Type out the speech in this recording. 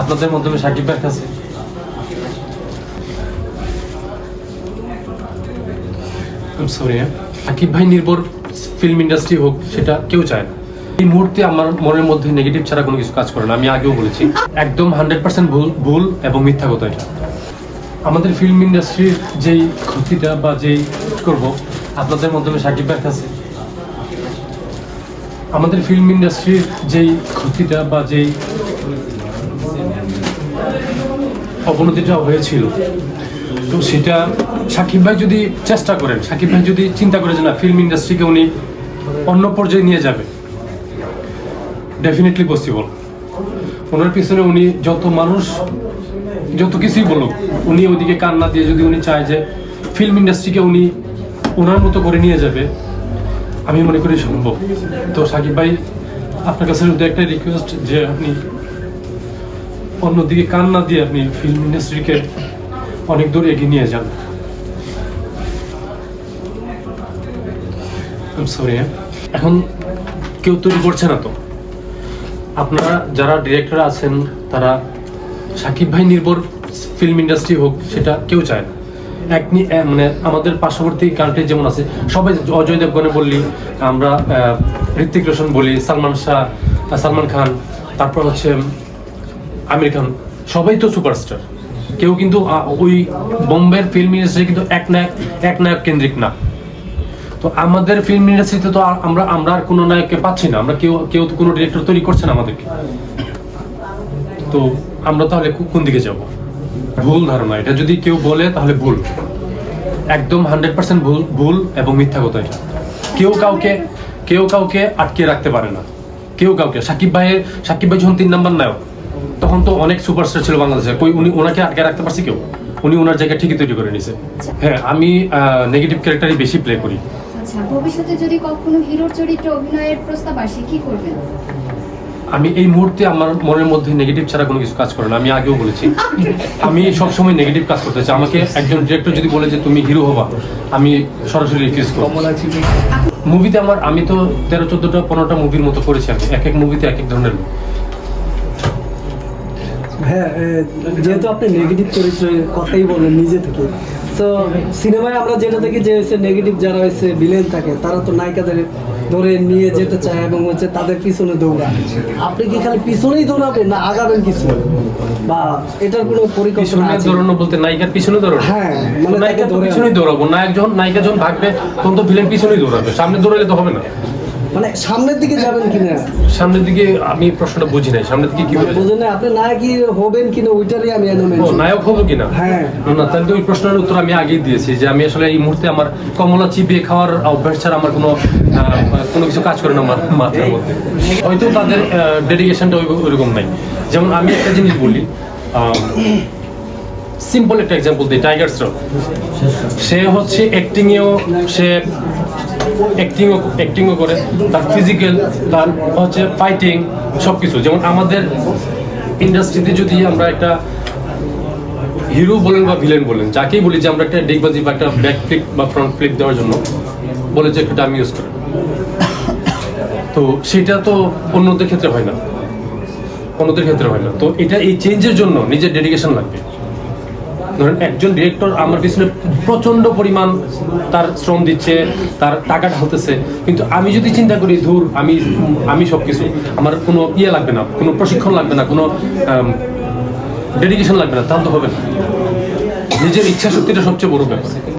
আপনাদের মাধ্যমে সাকিব ভাইয়ের কাছে সরি সাকিব ভাই নির্ভর ফিল্ম ইন্ডাস্ট্রি হোক, সেটা কেউ চায় না। এই মুহূর্তে আমার মনের মধ্যে নেগেটিভ ছাড়া কোনো কিছু কাজ করে না, আমি আগেও বলেছি। একদম হান্ড্রেড পার্সেন্ট ভুল ভুল এবং মিথ্যা কথা এটা। আমাদের ফিল্ম ইন্ডাস্ট্রির যেই ক্ষতিটা বা যেই করব, আপনাদের মাধ্যমে সাকিব ভাইয়ের কাছে আমাদের ফিল্ম ইন্ডাস্ট্রির যেই ক্ষতিটা বা যেই অবনতিটা হয়েছিল। তো সেটা সাকিব ভাই যদি চেষ্টা করেন, সাকিব ভাই যদি চিন্তা করে যে না ফিল্ম ইন্ডাস্ট্রিকে উনি অন্য পর্যায়ে নিয়ে যাবে ডেফিনেটলি পসিবল ওনার পিছনে উনি যত মানুষ, যত কিছুই বলুক, উনি ওদিকে কান না দিয়ে যদি উনি চায় যে ফিল্ম ইন্ডাস্ট্রিকে উনি ওনার মতো করে নিয়ে যাবে, আমি মনে করি সম্ভব। তো সাকিব ভাই, আপনার কাছে শুধু একটা রিকোয়েস্ট যে আপনি অন্যদিকে কান না দিয়ে আপনি ফিল্ম ইন্ডাস্ট্রিকে অনেক দূর এগিয়ে নিয়ে যান। সরি এখন কেউ তৈরি করছে না তো। আপনারা যারা ডিরেক্টর আছেন, তারা সাকিব ভাই নির্ভর ফিল্ম ইন্ডাস্ট্রি হোক, সেটা কেউ চায় না। এক মানে আমাদের পার্শ্ববর্তী কান্ট্রি যেমন আছে, সবাই অজয় দেবগনে বললি, আমরা ঋত্বিক রোশন বলি, সালমান শাহ সালমান খান, তারপর হচ্ছে আমির খান সবাই তো সুপারস্টার কেউ কিন্তু ওই বোম্বের ফিল্ম ইন্ডাস্ট্রি কিন্তু এক নায়ক এক নায়ক কেন্দ্রিক না। তো আমাদের ফিল্ম ইন্ডাস্ট্রিতে তো আমরা আমরা আর কোনো নায়ককে পাচ্ছি না। আমরা কেউ কেউ তো কোনো ডিরেক্টর তৈরি করছে না আমাদেরকে। তো আমরা তাহলে কোন দিকে যাব? ভুল ধারণা। এটা যদি কেউ বলে, তাহলে ভুল। একদম হান্ড্রেড পার্সেন্ট ভুল ভুল এবং মিথ্যা কথা এটা। কেউ কাউকে কেউ কাউকে আটকে রাখতে পারে না। কেউ কাউকে। সাকিব ভাইয়ের, সাকিব ভাই যখন তিন নাম্বার নায়ক তখন তো অনেক সুপারস্টার ছিল বাংলাদেশে। কই উনি ওনাকে আটকে রাখতে পারছি কেউ? উনি ওনার জায়গা ঠিকই তৈরি করে নিছে। হ্যাঁ আমি নেগেটিভ ক্যারেক্টারই বেশি প্লে করি। আচ্ছা ভবিষ্যতে যদি কখনো হিরোর চরিত্রে অভিনয়ের প্রস্তাব আসে কি করবেন? আমি এই মুহূর্তে আমার মনের মধ্যে নেগেটিভ ছাড়া কোনো কিছু কাজ করে না আমি আগেও বলেছি। আমি সবসময় নেগেটিভ কাজ করতে চাই। আমাকে একজন ডিরেক্টর যদি বলে যে তুমি হিরো হবা আমি সরাসরি রিফিউজ করব। মুভিতে আমার আমি তো তেরো চোদ্দটা পনেরোটা মুভির মতো করেছি আমি। এক এক মুভিতে এক এক ধরনের। হ্যাঁ যেহেতু আপনি নেগেটিভ চরিত্রের কথাই বলেন নিজে থেকে তো সিনেমায় আমরা যেটা দেখি যে হচ্ছে নেগেটিভ যারা হচ্ছে ভিলেন থাকে তারা তো নায়িকাদের ধরে নিয়ে যেতে চায় এবং হচ্ছে তাদের পিছনে দৌড়ায়। আপনি কি খালি পিছনেই দৌড়াবেন না আগাবেন কিছু বা এটার কোনো পরিকল্পনা আছে? দৌড়ানো বলতে নায়িকার পিছনে দৌড়ানো হ্যাঁ, মানে নায়িকার পিছনেই দৌড়াবো নায়ক যখন নায়িকা যখন ভাগবে তখন তো ভিলেন পিছনেই দৌড়াবে সামনে দৌড়ালে তো হবে না। মানে সামনের দিকে যাবেন কিনা? সামনের দিকে আমি প্রশ্নটা বুঝি নাই। সামনের দিকে কি মানে বুঝেন না আপনি নায়কই হবেন কিনা ওইটারই আমি নায়ক হব কিনা? হ্যাঁ। না তাহলে ওই প্রশ্নের উত্তর আমি আগেই দিয়েছি যে আমি আসলে এই মুহূর্তে আমার কমলা চিবিয়ে খাওয়ার অভ্যাস ছাড়া আমার কোনো কোনো কিছু কাজ করে না আমার মাথার মধ্যে। হয়তো তাদের ডেডিকেশনটা ওইরকম নাই। যেমন আমি একটা জিনিস বলি সিম্পল একটা এক্সাম্পল দিই টাইগার শ্রফ সে হচ্ছে অ্যাক্টিংয়েও সে অ্যাক্টিংও অ্যাক্টিংও করে। তার ফিজিক্যাল তার হচ্ছে ফাইটিং সব কিছু যেমন আমাদের ইন্ডাস্ট্রিতে যদি আমরা একটা হিরো বলেন বা ভিলেন বলেন, যাকেই বলি যে আমরা একটা ডিগবাজি বা একটা ব্যাক ফ্লিক বা ফ্রন্ট ফ্লিক দেওয়ার জন্য বলে যে একটা আমি ইউজ করি। তো সেটা তো অন্যদের ক্ষেত্রে হয় না। অন্যদের ক্ষেত্রে হয় না। তো এটা এই চেঞ্জের জন্য নিজের ডেডিকেশন লাগবে। ধরেন একজন ডিরেক্টর আমার পিছনে প্রচণ্ড পরিমাণ তার শ্রম দিচ্ছে, তার টাকা ঢালতেছে কিন্তু আমি যদি চিন্তা করি, ধুর, আমি আমি সব কিছু আমার কোনো ইয়ে লাগবে না, কোনো প্রশিক্ষণ লাগবে না, কোনো ডেডিকেশন লাগবে না, তাহলে তো হবে না। নিজের ইচ্ছা শক্তিটা সবচেয়ে বড় ব্যাপার।